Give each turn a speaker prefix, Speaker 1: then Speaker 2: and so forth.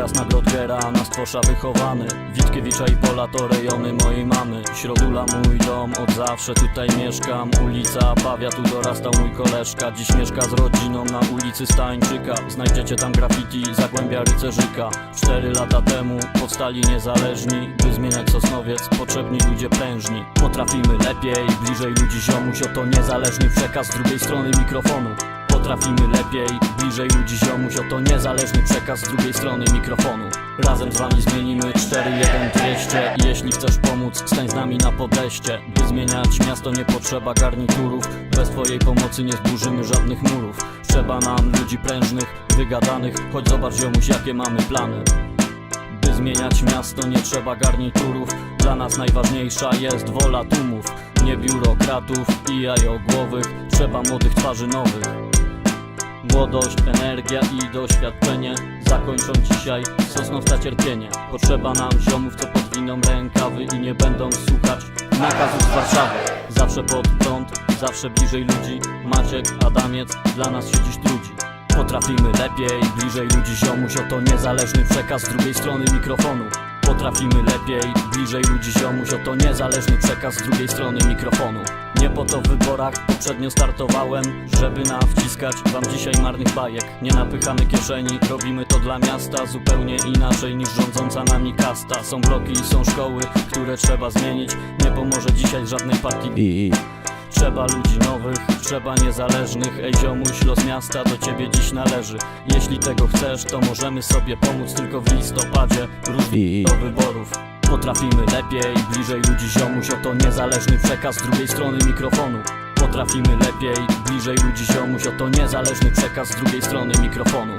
Speaker 1: Teraz na Grodgera, na Stwosza wychowany. Witkiewicza i Pola to rejony mojej mamy. Środula mój dom, od zawsze tutaj mieszkam. Ulica Pawia, tu dorastał mój koleżka. Dziś mieszka z rodziną na ulicy Stańczyka. Znajdziecie tam graffiti, Zagłębia Rycerzyka. Cztery lata temu powstali niezależni. By zmieniać Sosnowiec, potrzebni ludzie prężni. Potrafimy lepiej, bliżej ludzi ziomuś Oto niezależny. Przekaz z drugiej strony mikrofonu Potrafimy lepiej, bliżej ludzi ziomuś Oto niezależny przekaz z drugiej strony mikrofonu. Razem z wami zmienimy 4-1-200 I jeśli chcesz pomóc, stań z nami na podejście. By zmieniać miasto nie potrzeba garniturów. Bez twojej pomocy nie zburzymy żadnych murów. Trzeba nam ludzi prężnych, wygadanych. Choć zobacz ziomuś jakie mamy plany. By zmieniać miasto nie trzeba garniturów. Dla nas najważniejsza jest wola tłumów. Nie biurokratów i jajogłowych. Trzeba młodych twarzy nowych Młodość, energia i doświadczenie. Zakończą dzisiaj Sosnowca cierpienie. Potrzeba nam ziomów, co podwiną rękawy I nie będą słuchać nakazów z Warszawy. Zawsze pod prąd, zawsze bliżej ludzi. Maciek, Adamiec, dla nas się dziś trudzi. Potrafimy lepiej, bliżej ludzi. Ziomuś Oto niezależny przekaz z drugiej strony mikrofonu. Potrafimy lepiej, bliżej ludzi. Ziomuś Oto niezależny przekaz z drugiej strony mikrofonu Nie po to w wyborach poprzednio startowałem Żeby nawciskać wam dzisiaj marnych bajek. Nie napychamy kieszeni, robimy to dla miasta Zupełnie inaczej niż rządząca nami kasta. Są bloki, są szkoły, które trzeba zmienić. Nie pomoże dzisiaj żadnej partii.
Speaker 2: I, i.
Speaker 1: Trzeba ludzi nowych, trzeba niezależnych. Ej ziomuś, los miasta do ciebie dziś należy. Jeśli tego chcesz, to możemy sobie pomóc Tylko w listopadzie, różni
Speaker 2: I, i.
Speaker 1: do wyborów Potrafimy lepiej, bliżej ludzi ziomuś Oto niezależny przekaz z drugiej strony mikrofonu. Potrafimy lepiej, bliżej ludzi ziomuś Oto niezależny przekaz z drugiej strony mikrofonu